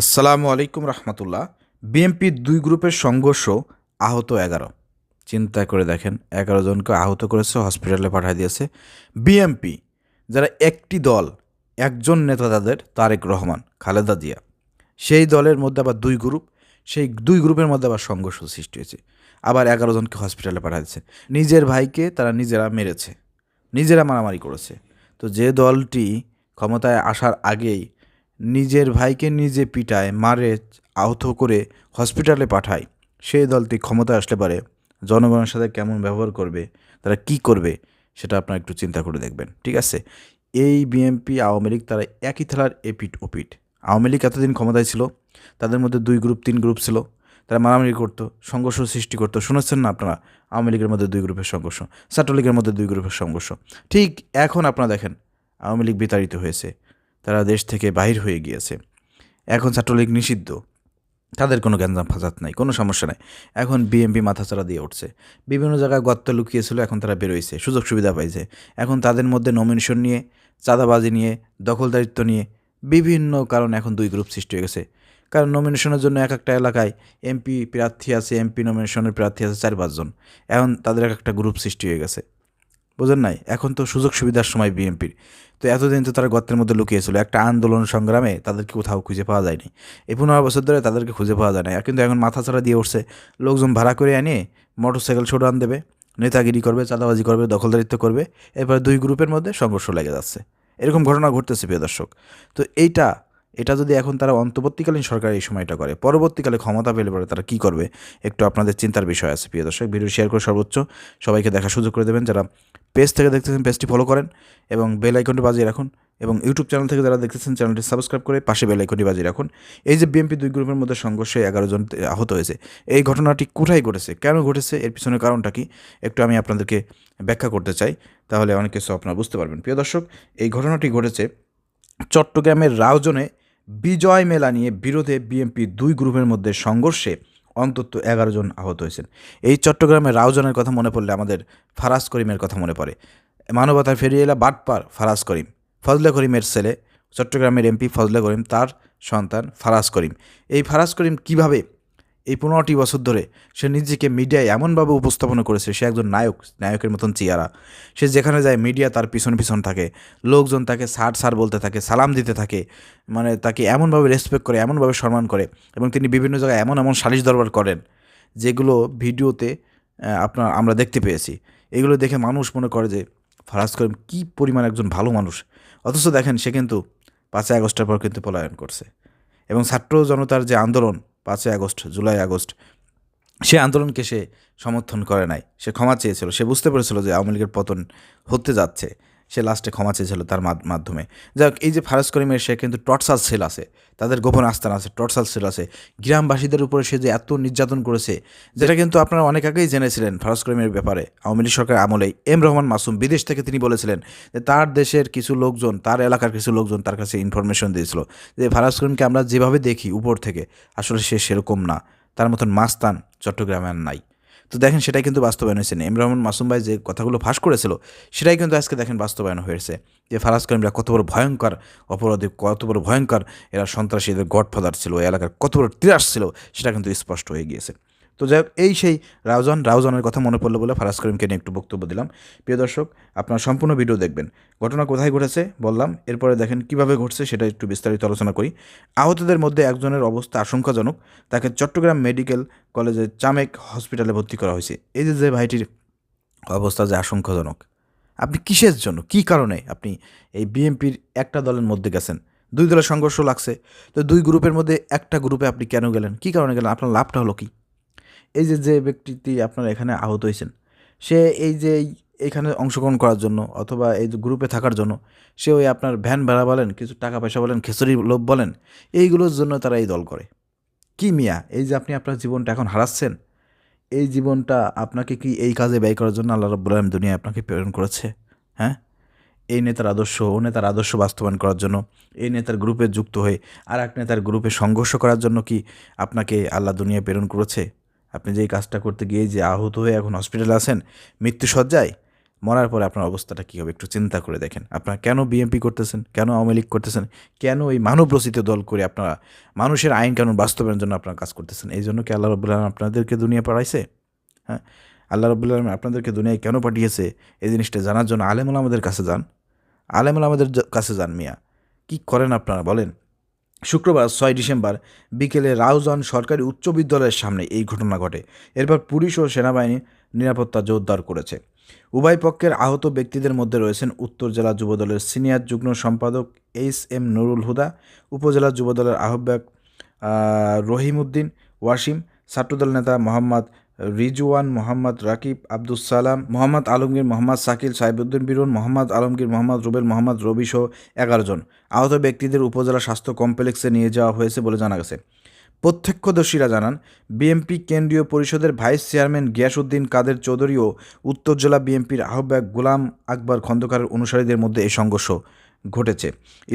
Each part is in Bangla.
আসসালামু আলাইকুম রহমতুল্লাহ। বিএনপির দুই গ্রুপের সংঘর্ষ আহত এগারো। চিন্তা করে দেখেন, এগারো জনকে আহত করেছে, হসপিটালে পাঠিয়ে দিয়েছে বিএমপি যারা একটি দল, একজন নেতা তাদের, তারেক রহমান, খালেদা জিয়া। সেই দলের মধ্যে আবার দুই গ্রুপ, সেই দুই গ্রুপের মধ্যে আবার সংঘর্ষ সৃষ্টি হয়েছে। আবার এগারো জনকে হসপিটালে পাঠিয়ে দিয়েছে। নিজের ভাইকে তারা নিজেরা মেরেছে, নিজেরা মারামারি করেছে। তো যে দলটি ক্ষমতায় আসার আগেই নিজের ভাইকে নিজে পিটায়, মারে, আহত করে হসপিটালে পাঠায়। সেই দলটি ক্ষমতায় আসলে পারে। জনগণের সাথে কেমন ব্যবহার করবে, তারা কি করবে, সেটা আপনারা একটু চিন্তা করে দেখবেন, ঠিক আছে? এই বিএনপি আওয়ামী লীগ তারা একই থালার এপিট ওপিট আওয়ামী লীগ এতদিন ক্ষমতায় ছিল, তাদের মধ্যে দুই গ্রুপ তিন গ্রুপ ছিল। তারা মারামারি করতো, সংঘর্ষ সৃষ্টি করতো। শুনেছেন না আপনারা? আওয়ামী লীগের মধ্যে দুই গ্রুপের সংঘর্ষ, ছাত্রলীগের মধ্যে দুই গ্রুপের সংঘর্ষ। ঠিক এখন আপনারা দেখেন, আওয়ামী লীগ বিতাড়িত হয়েছে। তারা দেশ থেকে বাহির হয়ে গিয়েছে। এখন ছাত্রলীগ নিষিদ্ধ। তাদের কোনো গ্যাঞ্জাম ফাজাত নাই, কোনো সমস্যা নাই। এখন বিএমপি মাথাচাড়া দিয়ে উঠছে। বিভিন্ন জায়গায় গর্ত লুকিয়েছিল, এখন তারা বেরোইছে, সুযোগ সুবিধা পাইছে। এখন তাদের মধ্যে নমিনেশন নিয়ে, চাঁদাবাজি নিয়ে, দখলদারিত্ব নিয়ে বিভিন্ন কারণে এখন দুই গ্রুপ সৃষ্টি হয়ে গেছে। কারণ নমিনেশনের জন্য এক একটা এলাকায় এমপি প্রার্থী আছে এমপি নমিনেশনের প্রার্থী আছে চার পাঁচজন। এখন তাদের এক একটা গ্রুপ সৃষ্টি হয়ে গেছে। বুঝেন নাই? এখন তো সুযোগ সুবিধার সময় বিএনপির। তো এতদিন তো তারা গর্তের মধ্যে লুকিয়েছিল একটা আন্দোলন সংগ্রামে তাদেরকে কোথাও খুঁজে পাওয়া যায়নি। এই পনেরো বছর ধরে তাদেরকে খুঁজে পাওয়া যায় না কিন্তু এখন মাথা ছাড়া দিয়ে উঠছে। লোকজন ভাড়া করে আনে মোটর সাইকেল ছোট আন দেবে, নেতাগিরি করবে, চাঁদাবাজি করবে, দখলদারিত্ব করবে। এরপর দুই গ্রুপের মধ্যে সংঘর্ষ লেগে যাচ্ছে। এরকম ঘটনা ঘটতেছে, প্রিয় দর্শক। তো এইটা এটা যদি এখন তারা অন্তর্বর্তীকালীন সরকার এই সময়টা করে, পরবর্তীকালে ক্ষমতা পেলে পরে তারা কী করবে? একটু আপনাদের চিন্তার বিষয় আছে, প্রিয় দর্শক। ভিডিও শেয়ার করে সর্বোচ্চ সবাইকে দেখা সুযোগ করে দেবেন। যারা পেজ থেকে দেখতেছেন পেজটি ফলো করেন এবং বেল আইকনটি বাজিয়ে রাখুন এবং ইউটিউব চ্যানেল থেকে যারা দেখতেছেন চ্যানেলটি সাবস্ক্রাইব করে পাশে বেল আইকনটি বাজিয়ে রাখুন। এই যে বিএমপি দুই গ্রুপের মধ্যে সংঘর্ষে এগারো জন আহত হয়েছে, এই ঘটনাটি কোথায় ঘটেছে, কেন ঘটেছে, এর পিছনের কারণটা কি, একটু আমি আপনাদেরকে ব্যাখ্যা করতে চাই, তাহলে অনেক কিছু আপনারা বুঝতে পারবেন। প্রিয় দর্শক, এই ঘটনাটি ঘটেছে চট্টগ্রামের রাউজনে বিজয় মেলা নিয়ে বিরোধে বিএনপি দুই গ্রুপের মধ্যে সংঘর্ষে অন্তত এগারো জন আহত হয়েছেন। এই চট্টগ্রামের রাউজনের কথা মনে পড়লে আমাদের ফারাজ করিমের কথা মনে পড়ে। মানবতার ফেরিয়ে এলা বাটপার ফারাজ করিম। ফজলা করিমের ছেলে, চট্টগ্রামের এমপি ফজলা করিম, তার সন্তান ফারাজ করিম। এই ফারাজ করিম কীভাবে এই পনেরোটি বছর ধরে সে নিজেকে মিডিয়ায় এমনভাবে উপস্থাপনা করেছে, সে একজন নায়ক, নায়কের মতন চেয়ারা সে যেখানে যায়, মিডিয়া তার পিছন পিছন থাকে। লোকজন তাকে সার সার বলতে থাকে, সালাম দিতে থাকে। মানে তাকে এমনভাবে রেসপেক্ট করে, এমনভাবে সম্মান করে এবং তিনি বিভিন্ন জায়গায় এমন এমন সালিশ দরবার করেন, যেগুলো ভিডিওতে আপনার, আমরা দেখতে পেয়েছি। এগুলো দেখে মানুষ মনে করে যে, ফারাজ করিম কী পরিমাণ একজন ভালো মানুষ। অথচ দেখেন, সে কিন্তু পাঁচই আগস্টের পর কিন্তু পলায়ন করছে। এবং ছাত্র জনতার যে আন্দোলন পাঁচই আগস্ট, জুলাই আগস্ট, সে আন্দোলনকে সে সমর্থন করে নাই। সে ক্ষমা চেয়েছিল। সে বুঝতে পেরেছিল যে আওয়ামী লীগের পতন হতে যাচ্ছে। সে লাস্টে ক্ষমা চেয়েছিল তার মাধ্যমে। যাক এই যে ফারাজ করিমের সে কিন্তু টর্চাল সেল আছে, তাদের গোপন আস্থান আছে, টর্চাল সেল আছে। গ্রামবাসীদের উপরে সে যে এত নির্যাতন করেছে, যেটা কিন্তু আপনারা অনেক আগেই জেনেছিলেন ফারাজ করিমের ব্যাপারে। আওয়ামী লীগ সরকার আমলেই এম রহমান মাসুম বিদেশ থেকে তিনি বলেছিলেন যে তার দেশের কিছু লোকজন, তার এলাকার কিছু লোকজন তার কাছে ইনফরমেশন দিয়েছিল যে ফারাজ করিমকে আমরা যেভাবে দেখি উপর থেকে, আসলে সে সেরকম না। তার মতন মাস্তান চট্টগ্রামে নাই। তো দেখেন সেটাই কিন্তু বাস্তবায়ন হয়েছে। এম রহমান মাসুম ভাই যে কথাগুলো ফাঁস করেছিল, সেটাই কিন্তু আজকে দেখেন বাস্তবায়ন হয়েছে যে ফারাজ করিমরা কত বড় ভয়ঙ্কর অপরাধী, কত বড় ভয়ঙ্কর এরা সন্ত্রাসীদের গডফাদার ছিল এলাকার কত বড় ত্রাস ছিল, সেটা কিন্তু স্পষ্ট হয়ে গিয়েছে। তো যাই হোক, এই সেই রাউজান, রাউজানের কথা মনে পড়ল বলে ফারাজ করিমকে নিয়ে একটু বক্তব্য দিলাম। প্রিয় দর্শক, আপনার সম্পূর্ণ ভিডিও দেখবেন। ঘটনা কোথায় ঘটেছে বললাম, এরপরে দেখেন কীভাবে ঘটছে সেটা একটু বিস্তারিত আলোচনা করি। আহতদের মধ্যে একজনের অবস্থা আশঙ্কাজনক, তাকে চট্টগ্রাম মেডিকেল কলেজের চামেক হসপিটালে ভর্তি করা হয়েছে। এই যে যে ভাইটির অবস্থা যে আশঙ্কাজনক, আপনি কিসের জন্য, কি কারণে আপনি এই বিএনপির একটা দলের মধ্যে গেছেন? দুই দলের সংঘর্ষ লাগছে, তো দুই গ্রুপের মধ্যে একটা গ্রুপে আপনি কেন গেলেন? কি কারণে গেলেন? আপনার লাভটা হলো কি? এই যে যে ব্যক্তিটি আপনার এখানে আহত হয়েছেন, সে এই যে এখানে অংশগ্রহণ করার জন্য অথবা এই গ্রুপে থাকার জন্য, সে ওই আপনার ভ্যান ভাড়া বলেন, কিছু টাকা পয়সা বলেন, খেসরি লোভ বলেন, এইগুলোর জন্য তারা এই দল করে। কি মিয়া? এই যে আপনি আপনার জীবনটা এখন হারাচ্ছেন, এই জীবনটা আপনাকে কি এই কাজে ব্যয় করার জন্য আল্লাহ রব্বুল আলম দুনিয়া আপনাকে প্রেরণ করেছে? হ্যাঁ? এই নেতার আদর্শ, ও নেতার আদর্শ বাস্তবায়ন করার জন্য, এই নেতার গ্রুপে যুক্ত হয়ে আর এক নেতার গ্রুপে সংঘর্ষ করার জন্য কি আপনাকে আল্লাহ দুনিয়া প্রেরণ করেছে? আপনি যেই কাজটা করতে গিয়ে যে আহত হয়ে এখন হসপিটালে আছেন মৃত্যুসজ্জায় মরার পরে আপনার অবস্থাটা কী হবে? একটু চিন্তা করে দেখেন। আপনারা কেন বিএনপি করতেছেন? কেন আওয়ামী লীগ করতেছেন? কেন এই মানব রচিত দল করে আপনারা মানুষের আইন কানুন বাস্তবায়নের জন্য আপনারা কাজ করতেছেন? এই জন্য কি আল্লাহ রবুল্লাহ আপনাদেরকে দুনিয়া পাঠাইছে? হ্যাঁ? আল্লাহ রবুল্লাহ আপনাদেরকে দুনিয়ায় কেন পাঠিয়েছে? এই জিনিসটা জানার জন্য আলেমুল আমাদের কাছে যান। আলেমুল আমাদের কাছে যান মিয়া। কি করেন আপনারা বলেন? শুক্রবার ছয় ডিসেম্বর বিকেলে রাউজান সরকারি উচ্চ বিদ্যালয়ের সামনে এই ঘটনা ঘটে। এরপর পুলিশ ও সেনাবাহিনী নিরাপত্তা জোরদার করেছে। উভয় পক্ষের আহত ব্যক্তিদের মধ্যে রয়েছেন উত্তর জেলা যুবদলের সিনিয়র যুগ্ম সম্পাদক এইচ এম নুরুল হুদা, উপজেলা যুবদলের আহ্বায়ক রহিমউদ্দিন ওয়াসিম, ছাত্রদল নেতা মোহাম্মদ রিজওয়ান মোহাম্মদ রাকিব আব্দুস সালাম, মোহাম্মদ আলমগীর মোহাম্মদ সাকিল সাইবুদ্দিন বিরুন, মোহাম্মদ আলমগীর, মোহাম্মদ রুবেল, মোহাম্মদ রবি সহ এগারো জন। আহত ব্যক্তিদের উপজেলা স্বাস্থ্য কমপ্লেক্সে নিয়ে যাওয়া হয়েছে বলে জানা গেছে। প্রত্যক্ষদর্শীরা জানান, বিএনপি কেন্দ্রীয় পরিষদের ভাইস চেয়ারম্যান গিয়াসউদ্দিন কাদের চৌধুরী ও উত্তর জেলা বিএনপির আহ্বায়ক গোলাম আকবর খন্দকারের অনুসারীদের মধ্যে এই সংঘর্ষ ঘটেছে।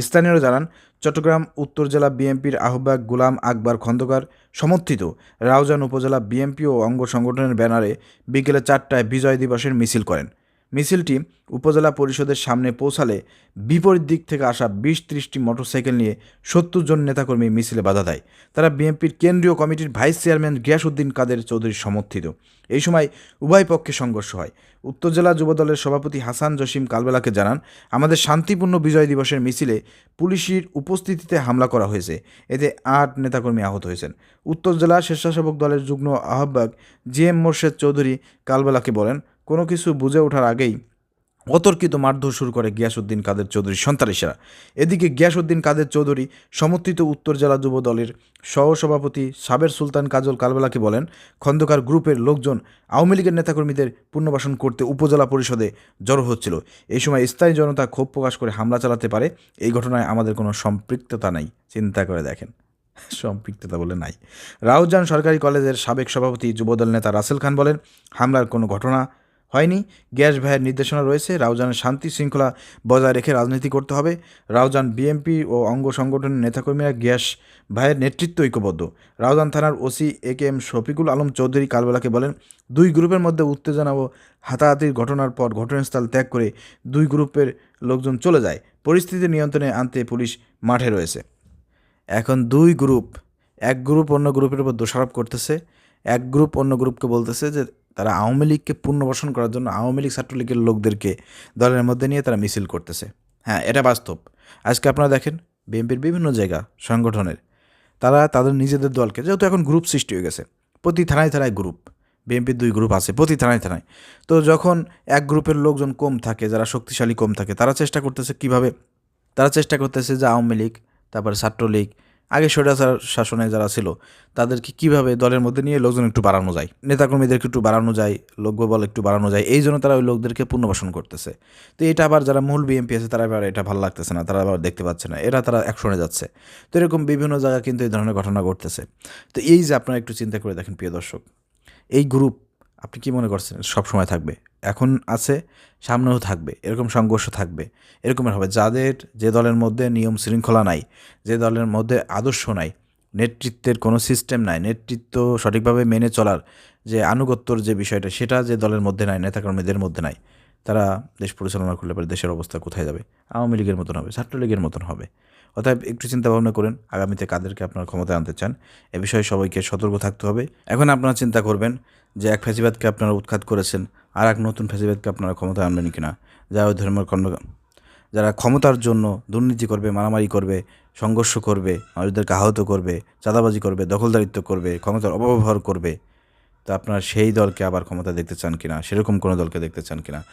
স্থানীয়রা জানান চট্টগ্রাম, উত্তর জেলা বিএনপির আহ্বায়ক গুলাম আকবর খন্দকার সমর্থিত রাউজান উপজেলা বিএনপি ও অঙ্গ সংগঠনের ব্যানারে বিকেলে চারটায় বিজয় দিবসের মিছিল করেন। মিছিলটি উপজেলা পরিষদের সামনে পৌঁছালে বিপরীত দিক থেকে আসা বিশ ত্রিশটি মোটরসাইকেল নিয়ে সত্তর জন নেতাকর্মী মিছিলে বাধা দেয়। তারা বিএনপির কেন্দ্রীয় কমিটির ভাইস চেয়ারম্যান গিয়াসউদ্দিন কাদের চৌধুরী সমর্থিত। এই সময় উভয় পক্ষে সংঘর্ষ হয়। উত্তর জেলা যুবদলের সভাপতি হাসান জসিম কালবেলাকে জানান, আমাদের শান্তিপূর্ণ বিজয় দিবসের মিছিলে পুলিশের উপস্থিতিতে হামলা করা হয়েছে। এতে আট নেতাকর্মী আহত হয়েছেন। উত্তর জেলা স্বেচ্ছাসেবক দলের যুগ্ম আহ্বায়ক জি এম মোর্শেদ চৌধুরী কালবেলাকে বলেন কোনো কিছু বুঝে ওঠার আগেই অতর্কিত মারধর শুরু করে গিয়াসউদ্দিন কাদের চৌধুরী সন্ত্রাসীরা এদিকে গিয়াসউদ্দিন কাদের চৌধুরী সমর্থিত উত্তর জেলা যুব দলের সহসভাপতি সাবের সুলতান কাজল কালবেলাকে বলেন, খন্দকার গ্রুপের লোকজন আওয়ামী লীগের নেতাকর্মীদের পুনর্বাসন করতে উপজেলা পরিষদে জড়ো হচ্ছিল। এই সময় স্থায়ী জনতা ক্ষোভ প্রকাশ করে হামলা চালাতে পারে, এই ঘটনায় আমাদের কোনো সম্পৃক্ততা নাই, চিন্তা করে দেখেন। সম্পৃক্ততা বলে নাই। রাউজান সরকারি কলেজের সাবেক সভাপতি যুবদল নেতা রাসেল খান বলেন, হামলার কোনো ঘটনা হয়নি। গ্যাস ভাইয়ের নির্দেশনা রয়েছে, রাউজানের শান্তি শৃঙ্খলা বজায় রেখে রাজনীতি করতে হবে। রাউজান বিএমপি ও অঙ্গ সংগঠনের নেতাকর্মীরা গ্যাস ভাইয়ের নেতৃত্ব ঐক্যবদ্ধ। রাউজান থানার OC A K M Shafiqul Alam Chowdhury কালবেলাকে বলেন, দুই গ্রুপের মধ্যে উত্তেজনা ও হাতাহাতির ঘটনার পর ঘটনাস্থল ত্যাগ করে দুই গ্রুপের লোকজন চলে যায়। পরিস্থিতি নিয়ন্ত্রণে আনতে পুলিশ মাঠে রয়েছে। এখন দুই গ্রুপ, এক গ্রুপ অন্য গ্রুপের উপর দোষারোপ করতেছে। এক গ্রুপ অন্য গ্রুপকে বলতেছে যে তারা আওয়ামী লীগকে পুনর্বাসন করার জন্য আওয়ামী লীগ ছাত্রলীগের লোকদেরকে দলের মধ্যে নিয়ে তারা মিছিল করতেছে। হ্যাঁ এটা বাস্তব। আজকে আপনারা দেখেন, বিএনপির বিভিন্ন জায়গা সংগঠনের, তারা তাদের নিজেদের দলকে, যেহেতু এখন গ্রুপ সৃষ্টি হয়ে গেছে, প্রতি থানায় থানায় গ্রুপ বিএনপির দুই গ্রুপ আছে, প্রতি থানায় থানায়। তো যখন এক গ্রুপের লোকজন কম থাকে, যারা শক্তিশালী কম থাকে, তারা চেষ্টা করতেছে কীভাবে? তারা চেষ্টা করতেছে যে আওয়ামী লীগ, তারপরে ছাত্রলীগ আগে স্বৈরাচার শাসনে যারা ছিল, তাদেরকে কীভাবে দলের মধ্যে নিয়ে লোকজন একটু বাড়ানো যায়, নেতাকর্মীদেরকে একটু বাড়ানো যায়, লোকবল একটু বাড়ানো যায়, এই জন্য তারা ওই লোকদেরকে পুনর্বাসন করতেছে। তো এটা আবার যারা মূল বিএমপি আছে, তারা আবার এটা ভালো লাগতেছে না, তারা আবার দেখতে পাচ্ছে না, এরা তারা একশনে যাচ্ছে। তো এরকম বিভিন্ন জায়গায় কিন্তু এই ধরনের ঘটনা ঘটতেছে। তো এই যে আপনারা একটু চিন্তা করে দেখেন, প্রিয় দর্শক, এই গ্রুপ আপনি কি মনে করছেন? সব সময় থাকবে। এখন আছে, সামনেও থাকবে। এরকম সংঘর্ষ থাকবে। এরকমের হবে। যাদের, যে দলের মধ্যে নিয়ম শৃঙ্খলা নাই, যে দলের মধ্যে আদর্শ নাই, নেতৃত্বের কোনো সিস্টেম নাই, নেতৃত্ব সঠিকভাবে মেনে চলার যে আনুগত্যর যে বিষয়টা, সেটা যে দলের মধ্যে নাই, নেতাকর্মীদের মধ্যে নাই, তারা দেশ পরিচালনা করলে পরে দেশের অবস্থা কোথায় যাবে? আওয়ামী লীগের মতন হবে, ছাত্রলীগের মতন হবে। অতএব একটু চিন্তা ভাবনা করেন, আগামীতে কাদেরকে আপনার ক্ষমতায় আনতে চান, এ বিষয়ে সবাইকে সতর্ক থাকতে হবে। এখন আপনারা চিন্তা করবেন যে এক ফেসিবাদকে আপনারা উৎখাত করেছেন আর এক নতুন ফেসিবাদকে আপনারা ক্ষমতায় আনবেন কিনা। যা ওই ধর্মের কর্ম যারা ক্ষমতার জন্য দুর্নীতি করবে, মারামারি করবে, সংঘর্ষ করবে, মানুষদেরকে আহত করবে, চাঁদাবাজি করবে, দখলদারিত্ব করবে, ক্ষমতার অপব্যবহার করবে, তা আপনারা সেই দলকে আবার ক্ষমতা দেখতে চান কিনা? সেরকম কোনো দলকে দেখতে চান কিনা?